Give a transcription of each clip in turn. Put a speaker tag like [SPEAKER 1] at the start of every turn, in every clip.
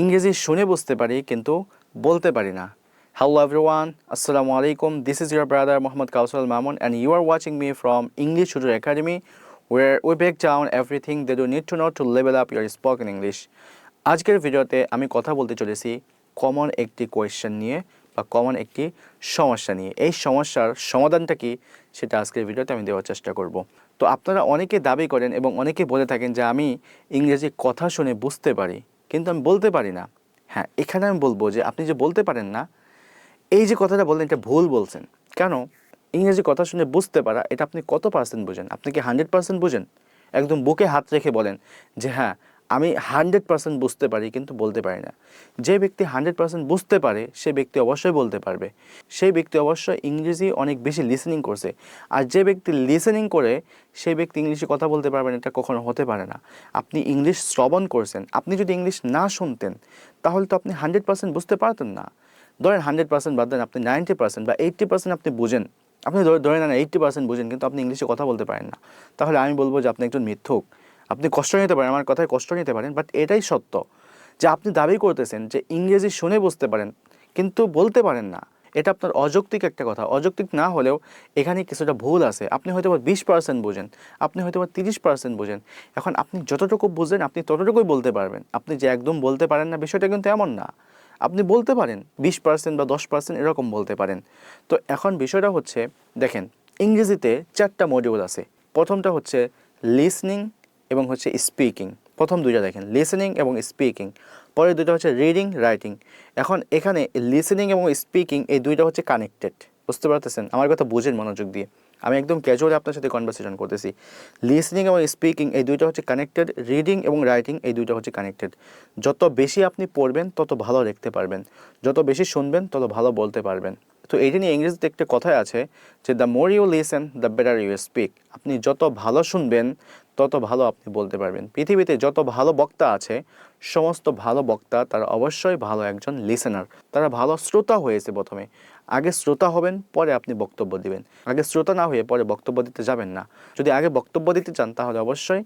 [SPEAKER 1] ইংরেজি শুনে বুঝতে পারি, কিন্তু বলতে পারি না। হ্যালো এভরিওয়ান আসসালামু আলাইকুম this is your brother Mohammad Kausal Mamun and you are watching me from English Tudor academy where we break down everything that you need to know to level up your spoken English আজকের ভিডিওতে আমি কথা বলতে চলেছি common একটি question নিয়ে, বা common একটি সমস্যা নিয়ে। এই সমস্যার সমাধানটা কি, সেটা আজকের ভিডিওতে আমি দেওয়ার চেষ্টা করব। তো আপনারা অনেকে দাবি করেন এবং অনেকে বলে থাকেন যে আমি ইংরেজি কথা শুনে বুঝতে পারি। কিন্তু আমি বলতে পারি না। হ্যাঁ এখানে আমি বলব যে আপনি যে বলতে পারেন না, এই যে কথাটা বললেন এটা ভুল বলছেন। কেন? ইংরেজি কথা শুনে বুঝতে পারা, এটা আপনি কত পার্সেন্ট বোঝেন? আপনি কি হান্ড্রেড পার্সেন্ট বোঝেন? একদম বুকে হাত রেখে বলেন যে হ্যাঁ আমি হান্ড্রেড পার্সেন্ট বুঝতে পারি, কিন্তু বলতে পারি না। যে ব্যক্তি হান্ড্রেড পার্সেন্ট বুঝতে পারে, সে ব্যক্তি অবশ্যই বলতে পারবে। সেই ব্যক্তি অবশ্যই ইংরেজি অনেক বেশি লিসেনিং করছে। আর যে ব্যক্তি লিসেনিং করে সেই ব্যক্তি ইংলিশে কথা বলতে পারবেন এটা কখনো হতে পারে না। আপনি ইংলিশ শ্রবণ করছেন, আপনি যদি ইংলিশ না শুনতেন, তাহলে তো আপনি হান্ড্রেড পার্সেন্ট বুঝতে পারতেন না। ধরেন হান্ড্রেড পার্সেন্ট বাদ দেন আপনি নাইনটি পার্সেন্ট বা এইট্টি পার্সেন্ট আপনি বুঝেন। আপনি ধরে ধরে নেন এইট্টি পার্সেন্ট বুঝেন, কিন্তু আপনি ইংলিশে কথা বলতে পারেন না। তাহলে আমি বলব যে আপনি একজন মিথ্যুক। আপনি কষ্ট নিতে পারেন, আমার কথায় কষ্ট নিতে পারেন বাট এটাই সত্য যে আপনি দাবি করতেছেন যে ইংরেজি শুনে বুঝতে পারেন, কিন্তু বলতে পারেন না। এটা আপনার অযৌক্তিক একটা কথা। অযৌক্তিক না হলেও এখানে কিছুটা ভুল আছে। আপনি হয়তো বা বিশ পার্সেন্ট বোঝেন, আপনি হয়তো বা তিরিশ পার্সেন্ট বোঝেন। এখন আপনি যতটুকু বুঝেন আপনি ততটুকুই বলতে পারবেন। আপনি যে একদম বলতে পারেন না, বিষয়টা কিন্তু এমন না। আপনি বলতে পারেন, বিশ পার্সেন্ট বা দশ পার্সেন্ট এরকম বলতে পারেন। তো এখন বিষয়টা হচ্ছে, দেখেন, ইংরেজিতে চারটা মডিউল আছে। প্রথমটা হচ্ছে লিসনিং এবং হচ্ছে স্পিকিং প্রথম দুইটা দেখেন লিসেনিং এবং স্পিকিং পরে দুইটা হচ্ছে রিডিং রাইটিং এখন এখানে লিসেনিং এবং স্পিকিং এই দুইটা হচ্ছে কানেক্টেড বুঝতে পারতেছেন? আমার কথা বুঝেন মনোযোগ দিয়ে। আমি একদম ক্যাজুয়ালি আপনার সাথে কনভারসেশন করতেছি। লিসনিং এবং স্পিকিং এই দুইটা হচ্ছে কানেক্টেড রিডিং এবং রাইটিং এই দুইটা হচ্ছে কানেক্টেড যত বেশি আপনি পড়বেন, তত ভালো লিখতে পারবেন। যত বেশি শুনবেন, তত ভালো বলতে পারবেন। তো এইটা নিয়ে ইংরেজিতে একটা কথাই আছে যে the more you listen the better you speak আপনি যত ভালো শুনবেন তত ভালো আপনি বলতে পারবেন। পৃথিবীতে যত ভালো বক্তা আছে, সমস্ত ভালো বক্তা তারা অবশ্যই ভালো একজন লিসেনার তারা ভালো শ্রোতা হয়েছে প্রথমে। আগে শ্রোতা হবেন, পরে আপনি বক্তব্য দিবেন। আগে শ্রোতা না হয়ে পরে বক্তব্য দিতে যাবেন না। যদি আগে বক্তব্য দিতে চান, তাহলে অবশ্যই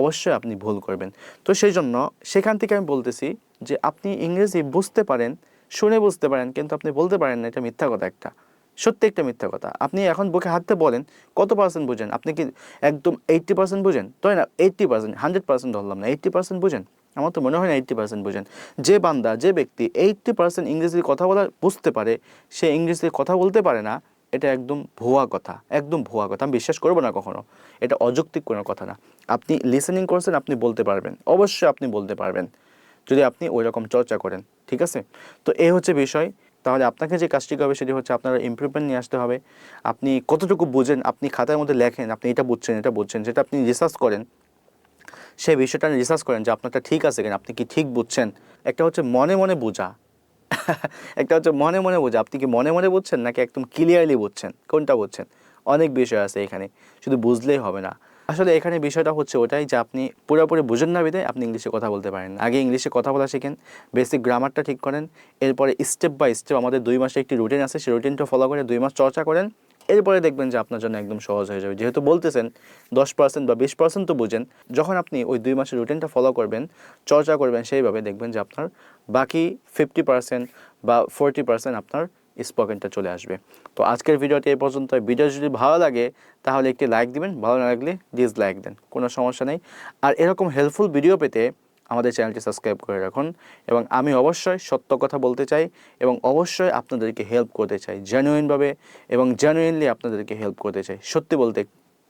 [SPEAKER 1] অবশ্যই আপনি ভুল করবেন। তো সেই জন্য সেখান থেকে আমি বলতেছি যে, আপনি ইংরেজি বুঝতে পারেন, শুনে বুঝতে পারেন, কিন্তু আপনি বলতে পারেন না, এটা মিথ্যা কথা একটা। সত্যি একটা মিথ্যা কথা। আপনি এখন বুকে হাতে বলেন, কত পার্সেন্ট বুঝেন? আপনি কি একদম এইট্টি পার্সেন্ট বুঝেন? তাই না এইট্টি পার্সেন্ট হান্ড্রেড পার্সেন্ট ধরলাম না এইট্টি পার্সেন্ট বুঝেন? আমার তো মনে হয় না এইট্টি পার্সেন্ট বুঝেন। যে বান্দা, যে ব্যক্তি এইট্টি পার্সেন্ট ইংরেজির কথা বলা বুঝতে পারে, সে ইংরেজিতে কথা বলতে পারে না, এটা একদম ভুয়া কথা, একদম ভুয়া কথা। আমি বিশ্বাস করব না কখনো। এটা অযৌক্তিক কোনো কথা না। আপনি লিসেনিং করছেন, আপনি বলতে পারবেন। অবশ্যই আপনি বলতে পারবেন। যদি আপনি ওই রকম চর্চা করেন, ঠিক আছে? তো এই হচ্ছে বিষয়। তাহলে আপনাকে যে কাজটি হবে সেটি হচ্ছে আপনার ইমপ্রুভমেন্ট নিয়ে আসতে হবে। আপনি কতটুকু বুঝেন, আপনি খাতার মধ্যে লেখেন, আপনি এটা বুঝছেন এটা বুঝছেন যেটা আপনি রিসার্চ করেন, সেই বিষয়টা রিসার্চ করেন যে আপনারটা ঠিক আছে কিনা, আপনি কি ঠিক বুঝছেন? একটা হচ্ছে মনে মনে বোঝা। একটা হচ্ছে মনে মনে বোঝা। আপনি কি মনে মনে বুঝছেন নাকি একদম ক্লিয়ারলি বুঝছেন? কোনটা বুঝছেন? অনেক বিষয় আছে এখানে। শুধু বুঝলেই হবে না। আসলে এখানে বিষয়টা হচ্ছে ওটাই যে আপনি পুরোপুরি বুঝেন না বিদে আপনি ইংলিশে কথা বলতে পারেন আগে ইংলিশে কথা বলা শেখেন বেসিক গ্রামারটা ঠিক করেন, এরপরে স্টেপ বাই স্টেপ আমাদের দুই মাসে একটি রুটিন আছে, সেই রুটিনটা ফলো করে দুই মাস চর্চা করেন, এরপরে দেখবেন যে আপনার জন্য একদম সহজ হয়ে যাবে। যেহেতু বলতেছেন, দশ পার্সেন্ট বা বিশ পার্সেন্ট তো বুঝেন, যখন আপনি ওই দুই মাসের রুটিনটা ফলো করবেন, চর্চা করবেন, সেইভাবে দেখবেন যে আপনার বাকি ফিফটি পার্সেন্ট বা ফোরটি পার্সেন্ট আপনার স্পোকেনটা চলে আসবে। তো আজকের ভিডিওটি এই পর্যন্ত ভিডিও যদি ভালো লাগে, তাহলে একটি লাইক দিবেন, ভালো না লাগলে ডিসলাইক দেন, কোনো সমস্যা নেই। আর এরকম হেল্পফুল ভিডিও পেতে আমাদের চ্যানেলটি সাবস্ক্রাইব করে রাখুন এবং আমি অবশ্যই সত্য কথা বলতে চাই এবং অবশ্যই আপনাদেরকে হেল্প করতে চাই জেনুইনভাবে এবং জেনুইনলি আপনাদেরকে হেল্প করতে চাই। সত্যি বলতে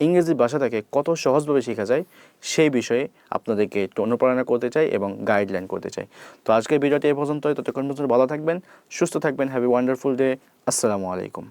[SPEAKER 1] ইংরেজি ভাষাটাকে কত সহজভাবে শেখা যায় সেই বিষয়ে আপনাদেরকে একটু অনুপ্রেরণা করতে চাই এবং গাইডলাইন করতে চাই। তো আজকের ভিডিওটি এ পর্যন্তই। ততক্ষণ পর্যন্ত ভালো থাকবেন, সুস্থ থাকবেন। হ্যাভি ওয়ান্ডারফুল ডে আসসালামু আলাইকুম।